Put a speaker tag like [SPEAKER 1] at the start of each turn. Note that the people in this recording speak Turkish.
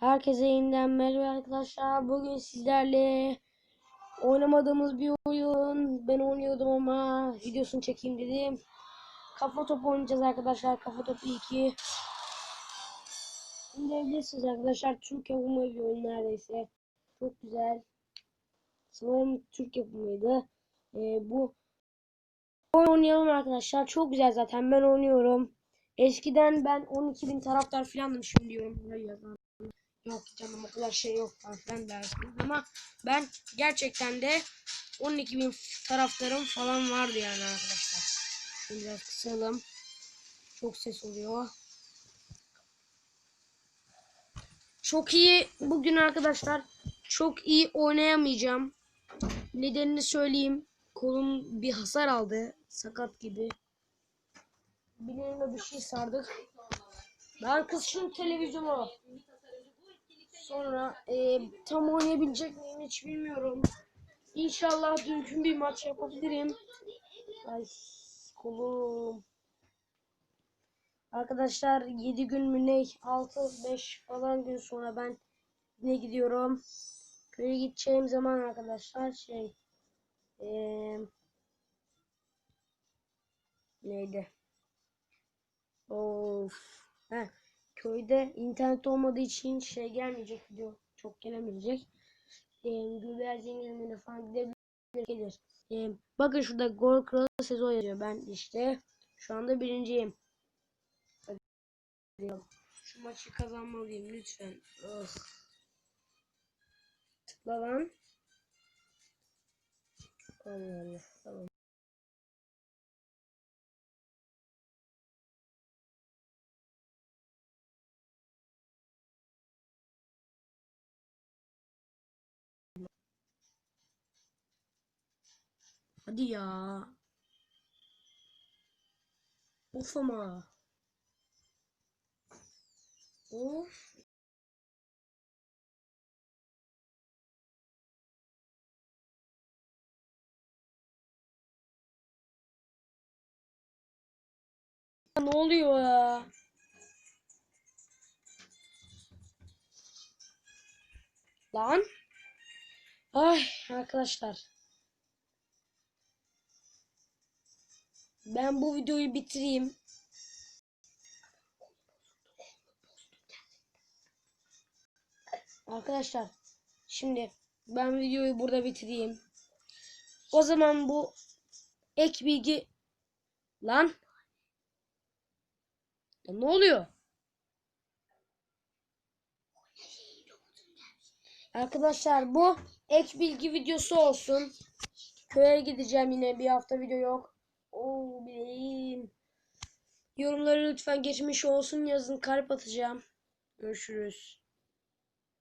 [SPEAKER 1] Herkese yeniden merhaba arkadaşlar. Bugün sizlerle oynamadığımız bir oyun. Ben oynuyordum ama videosunu çekeyim dedim. Kafa topu oynayacağız arkadaşlar. Kafa topu 2. İndirebilirsiniz arkadaşlar. Türk yapımı bir oyun neredeyse. Çok güzel. Sanırım Türk yapımıydı. Ee, bu oynayalım arkadaşlar. Çok güzel zaten. Ben oynuyorum. Eskiden ben 12.000 taraftar falandım şimdi diyorum. Buraya yazan. Yok canım o kadar şey yok falan dersiniz ama ben gerçekten de 12.000 taraftarım falan vardı yani arkadaşlar. Şimdi biraz kısalım. Çok ses oluyor. Çok iyi bugün arkadaşlar çok iyi oynayamayacağım. Nedenini söyleyeyim. Kolum bir hasar aldı. Sakat gibi. Bileğime bir şey sardık. Ben kısışım televizyonu. Sonra e, tam oynayabilecek miyim hiç bilmiyorum. İnşallah dünkü bir maç yapabilirim. Ay kolum. Arkadaşlar 7 gün mü ne 6-5 falan gün sonra ben ne gidiyorum. Köye gideceğim zaman arkadaşlar şey ee, neydi? Of. Heh, köyde internet olmadığı için şey gelmeyecek video çok gelemeyecek. Ee, güvercin falan gidebilir gelir. Ee, bakın şurada gol kralı sezon yazıyor. Ben işte şu anda birinciyim. Şu maçı kazanmalıyım lütfen. Of. Tıkla lan. Allah Allah. Tamam. Hadi ya. Of ama. Of. Ne oluyor ya? Lan. Ay arkadaşlar. Ben bu videoyu bitireyim. Arkadaşlar şimdi ben videoyu burada bitireyim. O zaman bu ek bilgi lan ya ne oluyor? Arkadaşlar bu ek bilgi videosu olsun. Köye gideceğim yine bir hafta video yok. Oo bileğim. Yorumları lütfen geçmiş olsun yazın kalp atacağım. Görüşürüz.